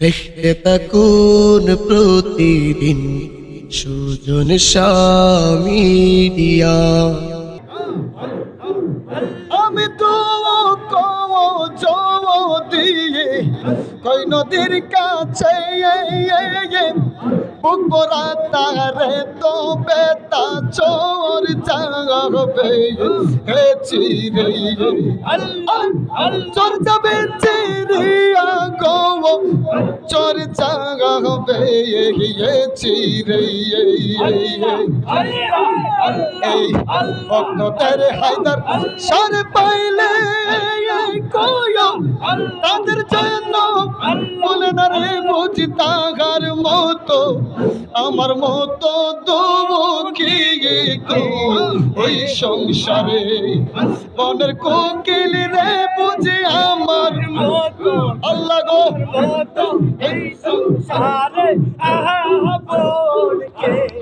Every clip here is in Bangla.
দেখতে থাকুন প্রতিদিন সুজন মিডিয়া আমি তো দিয়ে কই নদীর কাছে ভরা তারে তো বেতা চোর যাবে হে চিরে চোর যাবে চিরিয়া গো চোর যাবে এই ভক্তদের হায়দার সার পাইলে তাদের জন্য বলে না রে বুঝি তাহার মতো, আমার মতো দুঃখী ওই সংসারে মনের কোকিল রে বুঝি আমার মতো, আল্লাহ গো। এই সংসারে আহাবনকে কেহ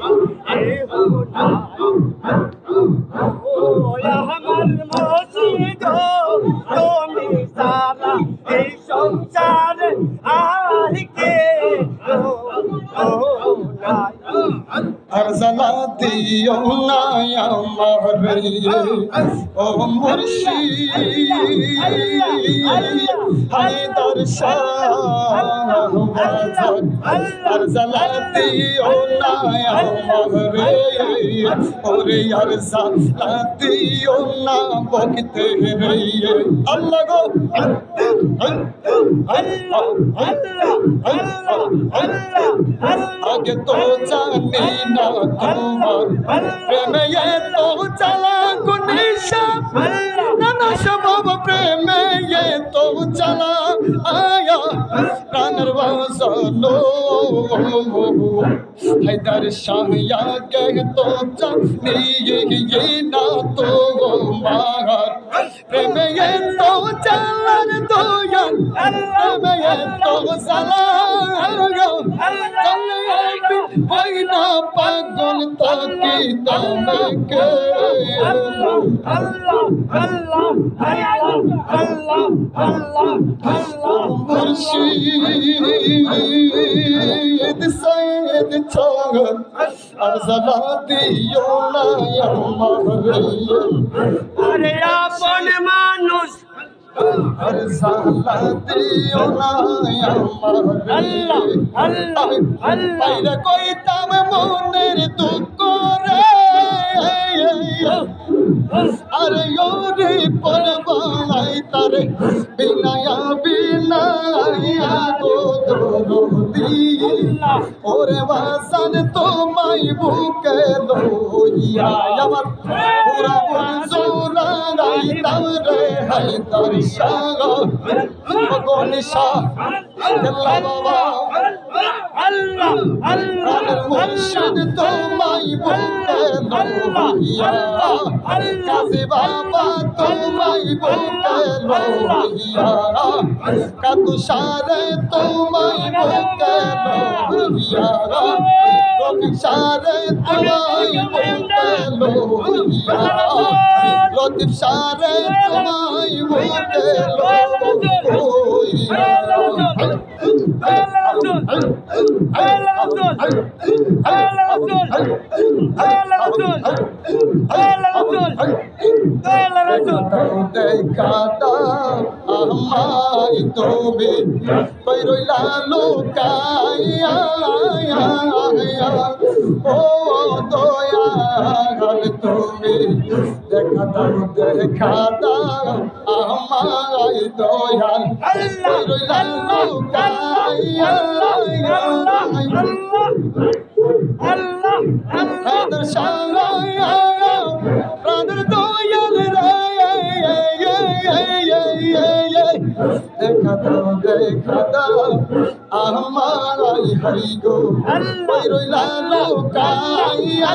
দিও না আমার ও মুর্শি হায়দার শাহ আর জ্বালা দিও না আমার ওরে আর জ্বালা দিও না বকতে রে আল্লাহ গো আল্লাহ আল্লাহ আল্লাহ আল্লাহ আল্লাহ আগে তো জানি না তোমার প্রেমে তো চালা গুনিশা নানা সবাব প্রেমে তো চালা আয়া প্রাণের বাসনো হায়দার শাহিয়া কে তো জানি না তো মার প্রেমে তো চালার দয়াল প্রেমে তো চালা ওই না পাগল তাকে তোমাকে আল্লাহ আল্লাহ আল্লাহ আল্লাহ আল্লাহ আল্লাহ মুর্শিদ সৈয়দ ছগন আর জলা দিও না আমার আরে আপন মানুষ। কইতাম মনের দুঃখ রে। আরে ওরে পরবাই তারে, বিনায়া বিনায়া গো দরদি। ওরে বাসান তোমায় বুকে লইয়া, আমার পুরা বনজোরা রাইতাম রে হাই তার শাহ গনিশা আল্লাহ বাবা। আল্লাহ আল্লাহ মুর্শিদ তোমায় বুকে লইয়া কাজী বাবা তোমায় বুকে লইয়া কাতু সারে তোমায় বুকে লইয়া রবি সারে তোমায় বুকে লইয়া লতিফ সারে তোমায় বুকে লইয়া দাও আমায় তুমি কই রইলা লুকাইয়া ও দয়াল তুমি দেখা দাও দেখা দাও আমায় দয়াল কই রইলা প্রাণের সাঙ্গাইয়া প্রাণের দয়াল দেখা দাও দেখা দাও আমার হাই গো রইলা লোকাইয়া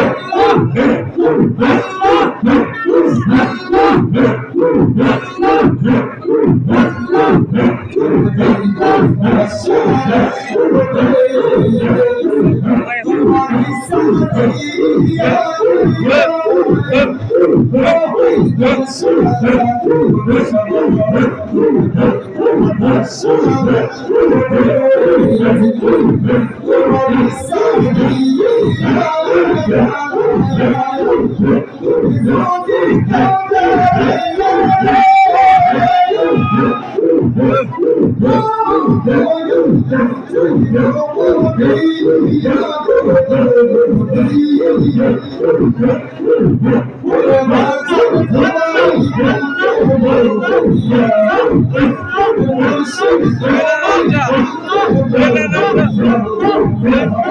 Yeah. Senhores.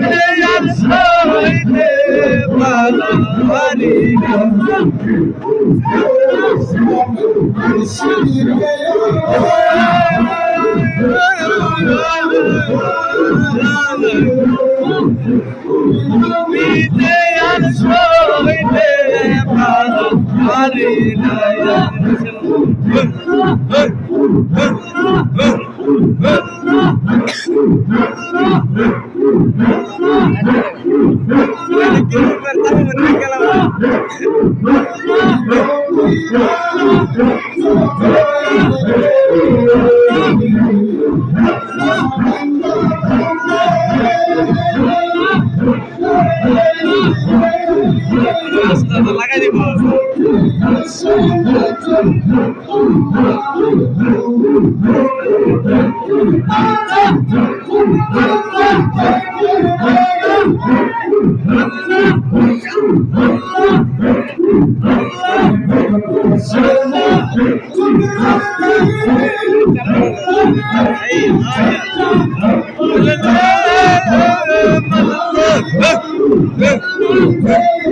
Neden söyle bana Halime Neden söyle bana Halime Hey! Oh,